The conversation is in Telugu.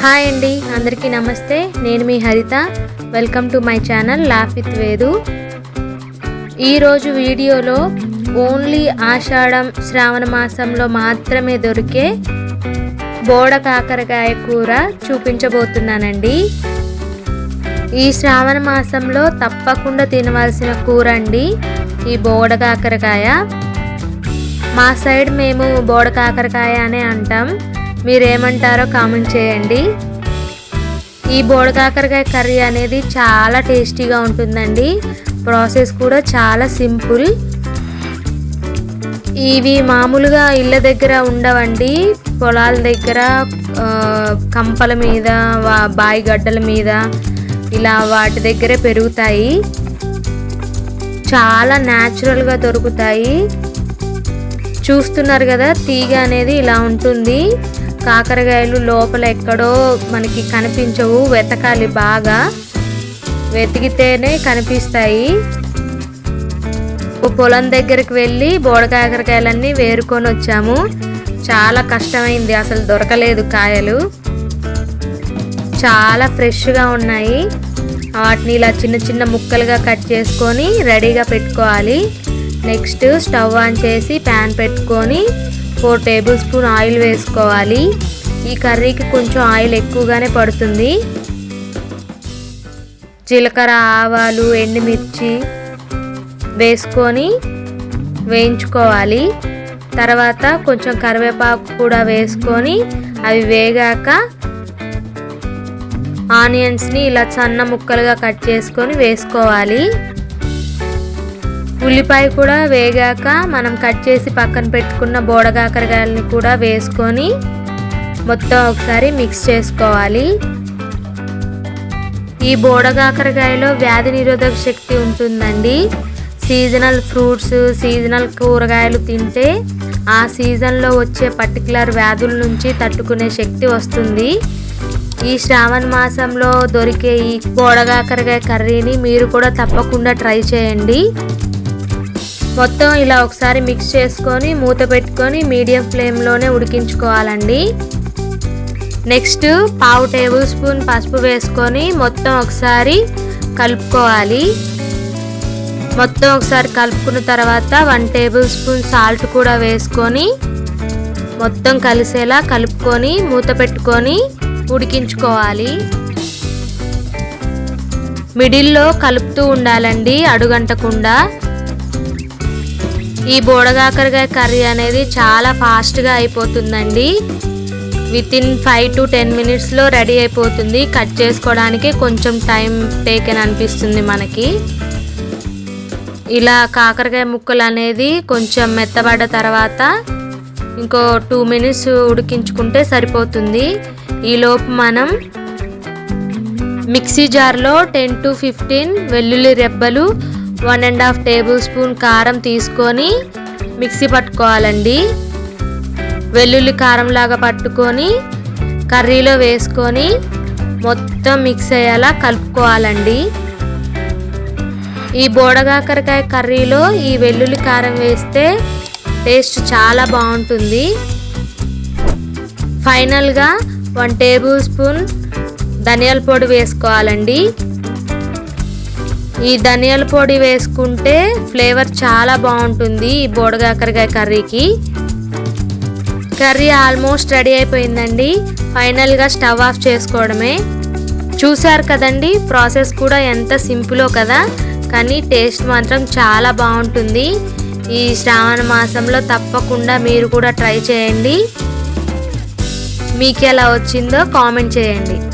హాయ్ అండి అందరికీ నమస్తే. నేను మీ Haritha. Welcome to my channel laugh with Vedu ఈరోజు వీడియోలో ఓన్లీ ఆషాఢం శ్రావణ మాసంలో మాత్రమే దొరికే బోడ కాకరకాయ కూర చూపించబోతున్నానండి. ఈ శ్రావణ మాసంలో తప్పకుండా తినవలసిన కూర అండి ఈ బోడ కాకరకాయ. మా సైడ్ మేము బోడ కాకరకాయ అనే అంటాం. మీరేమంటారో కామెంట్ చేయండి. ఈ బోడకాకరకాయ కర్రీ అనేది చాలా టేస్టీగా ఉంటుందండి. ప్రాసెస్ కూడా చాలా సింపుల్. ఇవి మామూలుగా ఇళ్ళ దగ్గర ఉండవండి. పొలాల దగ్గర కంపల మీద బాయి గడ్డల మీద ఇలా వాటి దగ్గరే పెరుగుతాయి. చాలా న్యాచురల్గా దొరుకుతాయి. చూస్తున్నారు కదా తీగ అనేది ఇలా ఉంటుంది. కాకరకాయలు లోపల ఎక్కడో మనకి కనిపించవు వెతకాలి బాగా. వెతికితేనే కనిపిస్తాయి. పొలం దగ్గరికి వెళ్ళి బోడ కాకరకాయలన్నీ వేరుకొని వచ్చాము. చాలా కష్టమైంది అసలు దొరకలేదు కాయలు. చాలా ఫ్రెష్గా ఉన్నాయి. వాటిని ఇలా చిన్న చిన్న ముక్కలుగా కట్ చేసుకొని రెడీగా పెట్టుకోవాలి. నెక్స్ట్ స్టవ్ ఆన్ చేసి ప్యాన్ పెట్టుకొని ఫోర్ టేబుల్ స్పూన్ ఆయిల్ వేసుకోవాలి. ఈ కర్రీకి కొంచెం ఆయిల్ ఎక్కువగానే పడుతుంది. జీలకర్ర ఆవాలు ఎండుమిర్చి వేసుకొని వేయించుకోవాలి. తర్వాత కొంచెం కరివేపాకు కూడా వేసుకొని అవి వేగాక ఆనియన్స్ని ఇలా సన్న ముక్కలుగా కట్ చేసుకొని వేసుకోవాలి. ఉల్లిపాయ కూడా వేగాక మనం కట్ చేసి పక్కన పెట్టుకున్న బోడగాకరకాయలని కూడా వేసుకొని మొత్తం ఒకసారి మిక్స్ చేసుకోవాలి. ఈ బోడగాకరకాయలో వ్యాధి నిరోధక శక్తి ఉంటుందండి. సీజనల్ ఫ్రూట్స్ సీజనల్ కూరగాయలు తింటే ఆ సీజన్లో వచ్చే పర్టికులర్ వ్యాధుల నుంచి తట్టుకునే శక్తి వస్తుంది. ఈ శ్రావణ మాసంలో దొరికే ఈ బోడగాకరకాయ కర్రీని మీరు కూడా తప్పకుండా ట్రై చేయండి. మొత్తం ఇలా ఒకసారి మిక్స్ చేసుకొని మూత పెట్టుకొని మీడియం ఫ్లేమ్లోనే ఉడికించుకోవాలండి. నెక్స్ట్ పావు టేబుల్ స్పూన్ పసుపు వేసుకొని మొత్తం ఒకసారి కలుపుకోవాలి. మొత్తం ఒకసారి కలుపుకున్న తర్వాత వన్ టేబుల్ స్పూన్ సాల్ట్ కూడా వేసుకొని మొత్తం కలిసేలా కలుపుకొని మూత పెట్టుకొని ఉడికించుకోవాలి. మిడిల్లో కలుపుతూ ఉండాలండి అడుగంటకుండా. ఈ బోడగాకరకాయ కర్రీ అనేది చాలా ఫాస్ట్గా అయిపోతుందండి. Within five to ten మినిట్స్లో రెడీ అయిపోతుంది. కట్ చేసుకోవడానికి కొంచెం టైం టేకెన్ అనిపిస్తుంది మనకి. ఇలా కాకరకాయ ముక్కలు అనేది కొంచెం మెత్తబడ్డ తర్వాత ఇంకో టూ మినిట్స్ ఉడికించుకుంటే సరిపోతుంది. ఈలోపు మనం మిక్సీ జార్లో టెన్ టు ఫిఫ్టీన్ వెల్లుల్లి రెబ్బలు one and half tablespoon కారం తీసుకొని మిక్సీ పట్టుకోవాలండి. వెల్లుల్లి కారంలాగా పట్టుకొని కర్రీలో వేసుకొని మొత్తం మిక్స్ అయ్యేలా కలుపుకోవాలండి. ఈ బోడగాకరకాయ కర్రీలో ఈ వెల్లుల్లి కారం వేస్తే టేస్ట్ చాలా బాగుంటుంది. ఫైనల్గా వన్ టేబుల్ స్పూన్ ధనియాల పొడి వేసుకోవాలండి. ఈ ధనియాల పొడి వేసుకుంటే ఫ్లేవర్ చాలా బాగుంటుంది ఈ బోడగాకరకాయ కర్రీకి. కర్రీ ఆల్మోస్ట్ రెడీ అయిపోయిందండి. ఫైనల్గా స్టవ్ ఆఫ్ చేసుకోవడమే. చూశారు కదండి ప్రాసెస్ కూడా ఎంత సింపులో కదా. కానీ టేస్ట్ మాత్రం చాలా బాగుంటుంది. ఈ శ్రావణ మాసంలో తప్పకుండా మీరు కూడా ట్రై చేయండి. మీకు ఎలా వచ్చిందో కామెంట్ చేయండి.